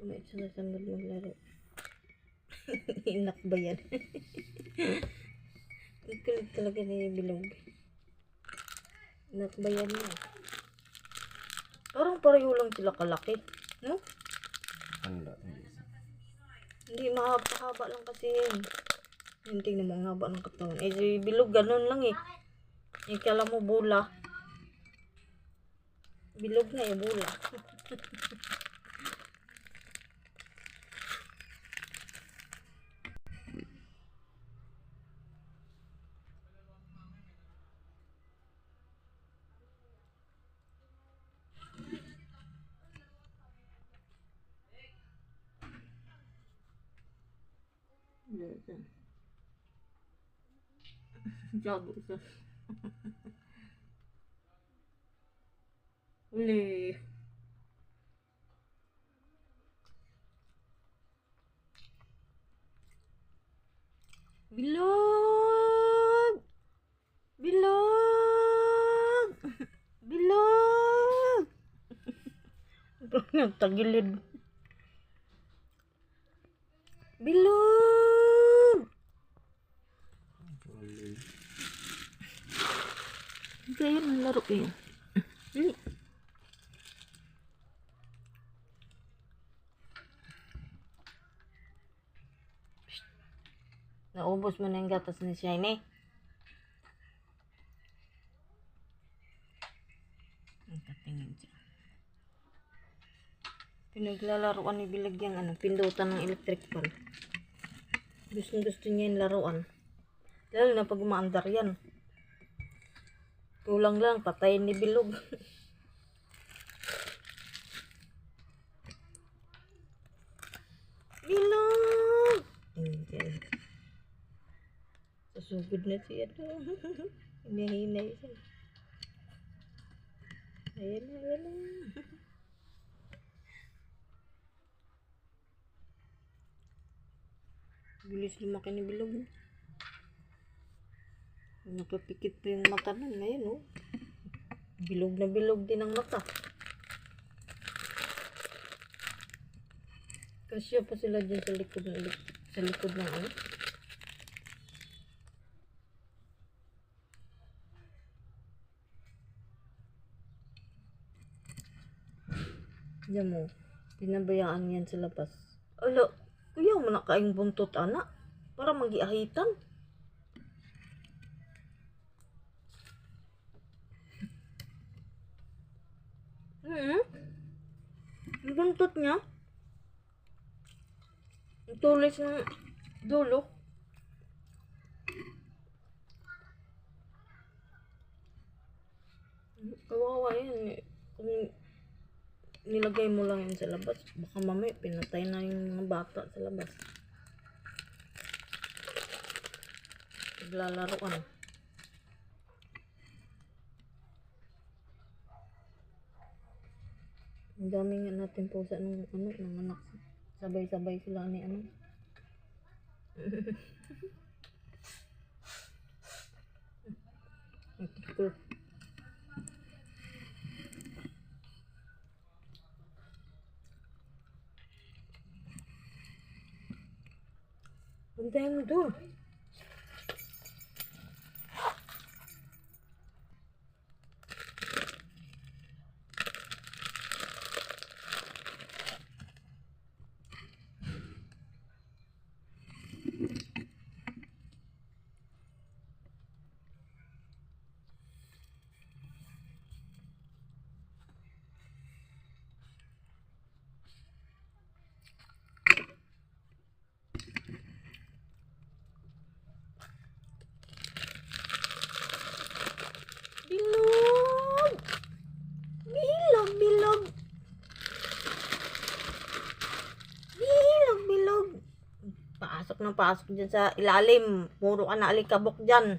Isa sa samad maglaro. Inak ba yan? Ang kulit talaga ni Bilog. Inak ba yan yan? Parang pareho lang sila kalaki. No? Tanda. Hindi, mahaba lang kasi yun. Yung tingnan mo, ang haba ng katawan. Eh, si Bilog, ganun lang eh. Eh, kala mo bula. Bilog na eh, bula. Jago siya. Uli. Bilog! Bilog! Bilog! Nagtagilid. Bilog! Kaya yun, laro ko yun. Dali. Naubos mo na yung gatas ni Shiny. Ang katingin siya. Pinaglalaroan ni Bilag yung ano, pindutan ng electric fan. Gusto gusto niya yung laruan. Lalo na pag umaandar yan. Kulang lang, patayin ni Bilog. Bilog! Ayan. Susugod na siya to. Hinahinay siya. Ayan na, ayan na. Bilis lumaki ni Bilog. no? Nakapikit pa yung mata nun. Ayan, oh. Bilog na bilog din ang mata. Kasya pa sila dyan sa likod ng sa likod ng ano. Diyan mo, pinabayaan yan sa labas. Ala, kuya mo na kaing buntot anak. Para magiahitan. Hmm? Yung buntot niya. Tulis ng dulo. Kawawa yan eh. Kung nilagay mo lang yan sa labas, baka mamaya pinatay na yung mga bata sa labas. Naglalaroan. Ang dami nga natin pusa nung ano, ng anak. Sabay-sabay sila ni ano. Cool. Puntayin mo doon. Bilog! Bilog, bilog! Bilog, bilog! Pasok na pasok dyan sa ilalim. Puro ka na alikabok dyan.